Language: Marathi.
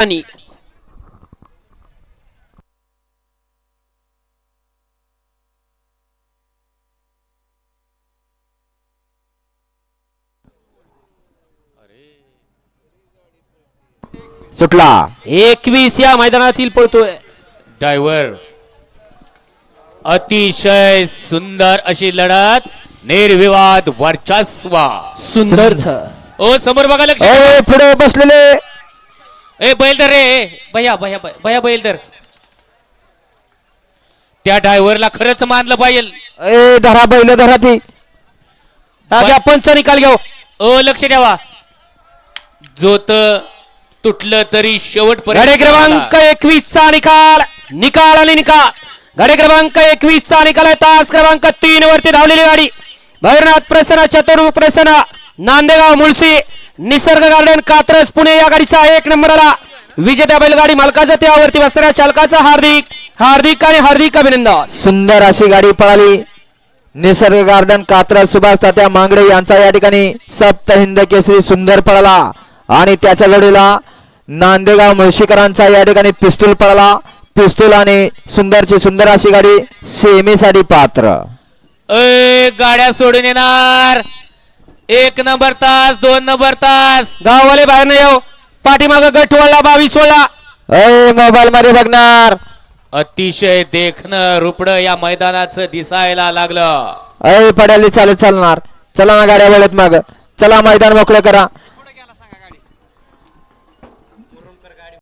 आणि सुटला. एकवीस या मैदानातील पळतोय. ड्रायव्हर अतिशय सुंदर अशी लढत निर्विवाद वर्चस्व. सुंदर. ओ समोर बघा लक्ष. पुढे बसलेले. ए बैलदर रे. भैया भैया भैया बैलदर त्या ड्रायव्हरला खरंच मानलं पाहिजे ए धरा बैल धरा ती. राजा पंच निकाल घेऊ. ओ लक्ष द्यावा जोत तुटलं तरी शेवट गाडी क्रमांक एकवीस चा निकाल. निकाल आणि निकाल. गाडी क्रमांक एकवीस चा निकाल आहे. तास क्रमांक तीन वरती धावलेली गाडी. भैरनाथ प्रसन्न चतुर्मुख प्रसन्न नांदेगाव मुळशी. निसर्ग गार्डन कात्रज पुणे या गाडीचा एक नंबर आला विजेत्या बैलगाडी मालकाचा त्यावरती बसणाऱ्या चालकाचा हार्दिक हार्दिक आणि हार्दिक अभिनंदन. सुंदर अशी गाडी पळाली. निसर्ग गार्डन कात्रा सुभाष तात्या मांगडे यांचा या ठिकाणी सप्त हिंद केसरी सुंदर पळाला. आणि त्याच्या जोडीला नांदेगाव मुळशीकरांचा या ठिकाणी पिस्तूल पळाला. पिस्तूल आणि सुंदरची सुंदर अशी गाडी सेमीसाठी पात्र. ए गाड्या सोडून येणार. एक नंबर तास दोन नंबर तास. गाववाले बाहेर नाही येऊ. पाठीमाग गट वळला बावीस वळला ए मोबाईल मध्ये बघणार. अतिशय देखणं रुपड या मैदानाचं दिसायला लागलं. अय पडायला चालत चालणार. चला ना गाड्या वळत माग. चला मैदान मोकळं करा.